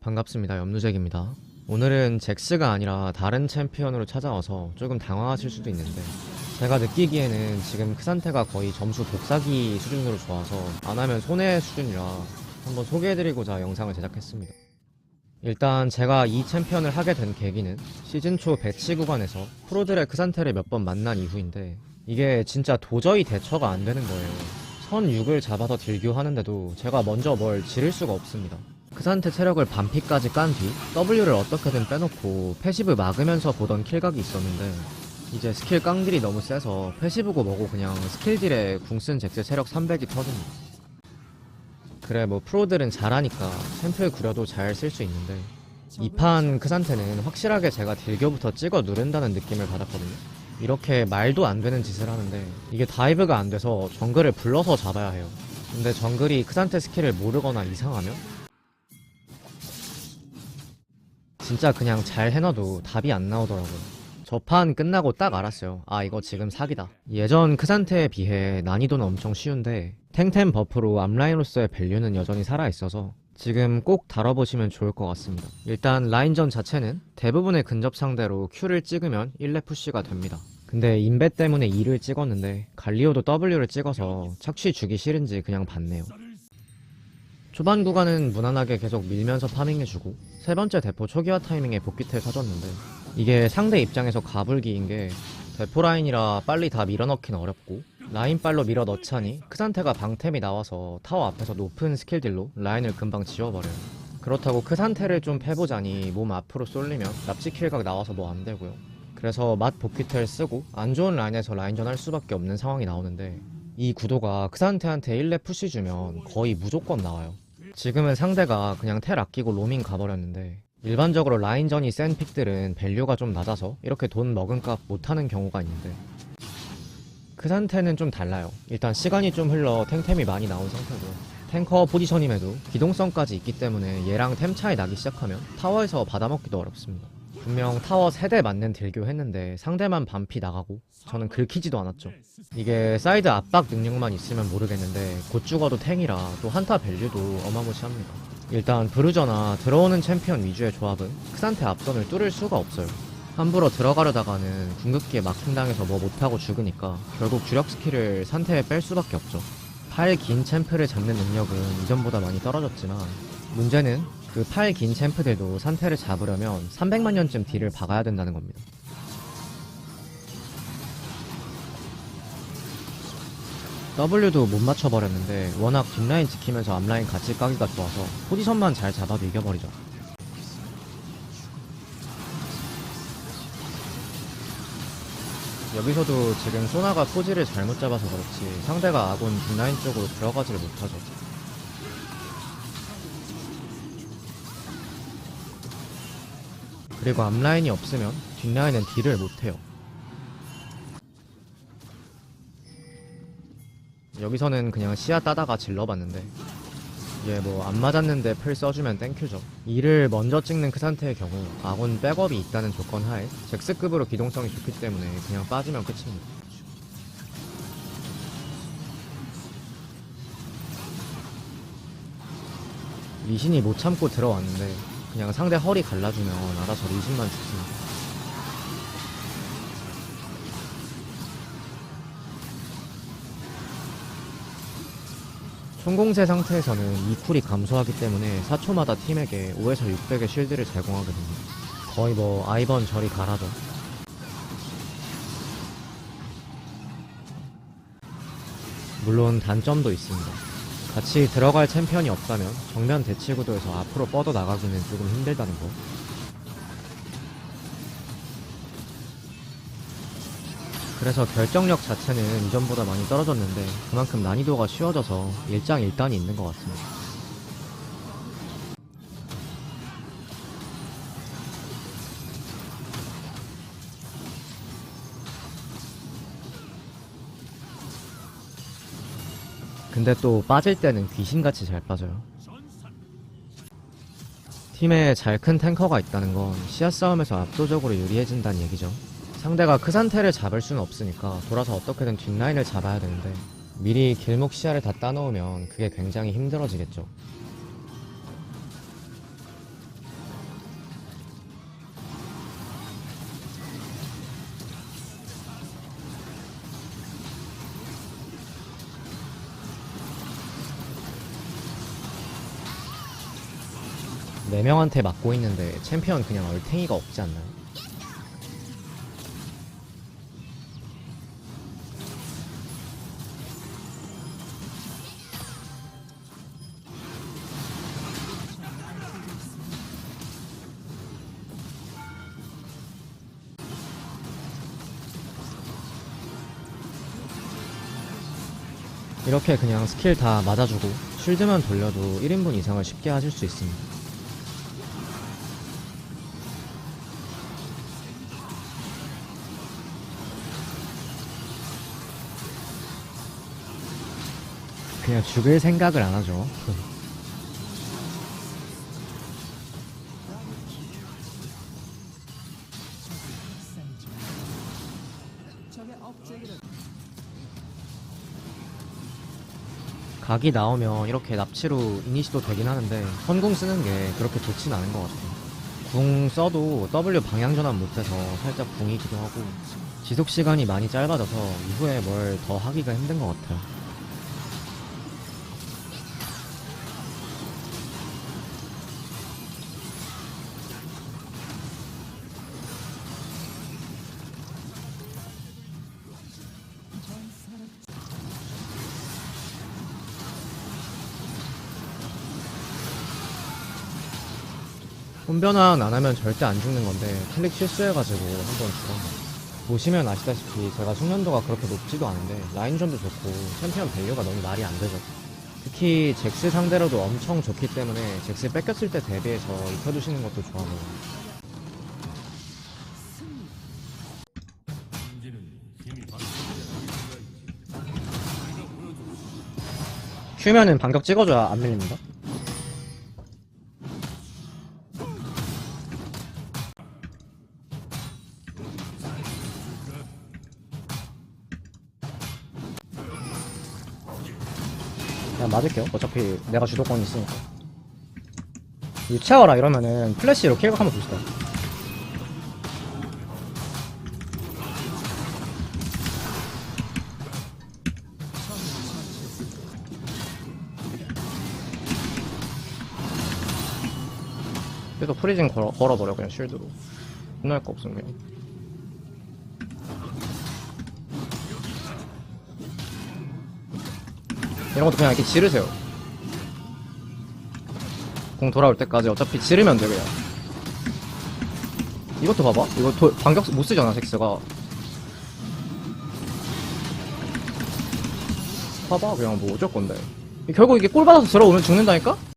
반갑습니다. 염누잭입니다. 오늘은 잭스가 아니라 다른 챔피언으로 찾아와서 조금 당황하실 수도 있는데 제가 느끼기에는 지금 크산테가 거의 점수 복사기 수준으로 좋아서 안 하면 손해 수준이라 한번 소개해드리고자 영상을 제작했습니다. 일단 제가 이 챔피언을 하게 된 계기는 시즌 초 배치 구간에서 프로들의 크산테를 몇 번 만난 이후인데 이게 진짜 도저히 대처가 안 되는 거예요. 선 6을 잡아서 딜교하는데도 제가 먼저 뭘 지를 수가 없습니다. 크산테 체력을 반피까지 깐 뒤 W를 어떻게든 빼놓고 패시브 막으면서 보던 킬각이 있었는데 이제 스킬 깡딜이 너무 세서 패시브고 뭐고 그냥 스킬딜에 궁쓴 잭스 체력 300이 터집니다. 그래 뭐 프로들은 잘하니까 챔프를 구려도 잘 쓸 수 있는데 이 판 크산테는 확실하게 제가 딜교부터 찍어 누른다는 느낌을 받았거든요. 이렇게 말도 안 되는 짓을 하는데 이게 다이브가 안 돼서 정글을 불러서 잡아야 해요. 근데 정글이 크산테 스킬을 모르거나 이상하면 진짜 그냥 잘 해놔도 답이 안 나오더라고요. 저판 끝나고 딱 알았어요. 아, 이거 지금 사기다. 예전 크산테에 비해 난이도는 엄청 쉬운데, 탱템 버프로 앞라인으로서의 밸류는 여전히 살아있어서, 지금 꼭 다뤄보시면 좋을 것 같습니다. 일단 라인전 자체는 대부분의 근접 상대로 Q를 찍으면 1레 푸시가 됩니다. 근데 인베 때문에 2를 찍었는데, 갈리오도 W를 찍어서 착취 주기 싫은지 그냥 봤네요. 초반 구간은 무난하게 계속 밀면서 파밍해주고 세 번째 대포 초기화 타이밍에 복귀텔 사줬는데 이게 상대 입장에서 가불기인 게 대포 라인이라 빨리 다 밀어넣긴 어렵고 라인 빨로 밀어 넣자니 크산테가 방템이 나와서 타워 앞에서 높은 스킬딜로 라인을 금방 지워버려요 그렇다고 크산테를 좀 패보자니 몸 앞으로 쏠리면 납치 킬각 나와서 뭐 안 되고요 그래서 맛 복귀텔 쓰고 안 좋은 라인에서 라인전 할 수밖에 없는 상황이 나오는데 이 구도가 크산테한테 1렙 푸시 주면 거의 무조건 나와요. 지금은 상대가 그냥 텔 아끼고 로밍 가버렸는데 일반적으로 라인전이 센 픽들은 밸류가 좀 낮아서 이렇게 돈 먹은 값 못하는 경우가 있는데 크산테는 좀 달라요. 일단 시간이 좀 흘러 탱템이 많이 나온 상태고요. 탱커 포지션임에도 기동성까지 있기 때문에 얘랑 템 차이 나기 시작하면 타워에서 받아먹기도 어렵습니다. 분명 타워 세대 맞는 딜교 했는데 상대만 반피 나가고 저는 긁히지도 않았죠. 이게 사이드 압박 능력만 있으면 모르겠는데 곧 죽어도 탱이라 또 한타 밸류도 어마무시합니다. 일단 브루저나 들어오는 챔피언 위주의 조합은 크산테 앞선을 뚫을 수가 없어요. 함부로 들어가려다가는 궁극기에 막힌당해서 뭐 못하고 죽으니까 결국 주력 스킬을 산테에 뺄 수밖에 없죠. 팔 긴 챔프를 잡는 능력은 이전보다 많이 떨어졌지만 문제는 그 팔 긴 챔프들도 산테를 잡으려면 300만 년쯤 딜을 박아야 된다는 겁니다. W도 못 맞춰버렸는데 워낙 뒷라인 지키면서 앞라인 같이 까기가 좋아서 포지션만 잘 잡아도 이겨버리죠. 여기서도 지금 소나가 포지를 잘못 잡아서 그렇지 상대가 아군 뒷라인 쪽으로 들어가지를 못하죠. 그리고 앞라인이 없으면 뒷라인은 딜을 못해요. 여기서는 그냥 시야 따다가 질러봤는데 이게 뭐 안 맞았는데 풀 써주면 땡큐죠 이를 먼저 찍는 크산테의 경우 아군 백업이 있다는 조건 하에 잭스급으로 기동성이 좋기 때문에 그냥 빠지면 끝입니다 리신이 못 참고 들어왔는데 그냥 상대 허리 갈라주면 알아서 리신만 죽습니다 총공세 상태에서는 이 쿨이 감소하기 때문에 4초마다 팀에게 5에서 600의 쉴드를 제공하거든요. 거의 뭐 아이번 저리 가라죠. 물론 단점도 있습니다. 같이 들어갈 챔피언이 없다면 정면 대치 구도에서 앞으로 뻗어 나가기는 조금 힘들다는 거. 그래서 결정력 자체는 이전보다 많이 떨어졌는데 그만큼 난이도가 쉬워져서 일장일단이 있는 것 같습니다. 근데 또 빠질 때는 귀신같이 잘 빠져요. 팀에 잘 큰 탱커가 있다는 건 시야 싸움에서 압도적으로 유리해진다는 얘기죠. 상대가 크산테를 잡을 수는 없으니까 돌아서 어떻게든 뒷라인을 잡아야 되는데 미리 길목 시야를 다 따놓으면 그게 굉장히 힘들어지겠죠. 4명한테 맞고 있는데 챔피언 그냥 얼탱이가 없지 않나요? 이렇게 그냥 스킬 다 맞아주고 쉴드만 돌려도 1인분 이상을 쉽게 하실 수 있습니다. 그냥 죽을 생각을 안 하죠. 각이 나오면 이렇게 납치로 이니시도 되긴 하는데 선궁 쓰는 게 그렇게 좋진 않은 것 같아요. 궁 써도 W 방향 전환 못해서 살짝 궁이기도 하고 지속 시간이 많이 짧아져서 이후에 뭘 더 하기가 힘든 것 같아요. 혼변환 안 하면 절대 안 죽는 건데 클릭 실수해가지고 한 번 죽었네. 보시면 아시다시피 제가 숙련도가 그렇게 높지도 않은데 라인전도 좋고 챔피언 밸류가 너무 말이 안 되죠. 특히 잭스 상대로도 엄청 좋기 때문에 잭스 뺏겼을 때 대비해서 입혀주시는 것도 좋아요. 큐면은 반격 찍어줘야 안 밀립니다. 그냥 맞을게요. 어차피 내가 주도권이 있으니까. 유채워라 이러면은 플래시로 킬각 한번 봅시다. 그래서 프리징 걸어, 걸어버려 그냥 쉴드로 끝날 거 없으면 그냥 이런 것도 그냥 이렇게 지르세요. 공 돌아올 때까지 어차피 지르면 돼 그냥. 이것도 봐봐. 이거 도, 반격 못 쓰잖아 섹스가. 봐봐 그냥 뭐 어쩔 건데. 결국 이게 골 받아서 들어오면 죽는다니까?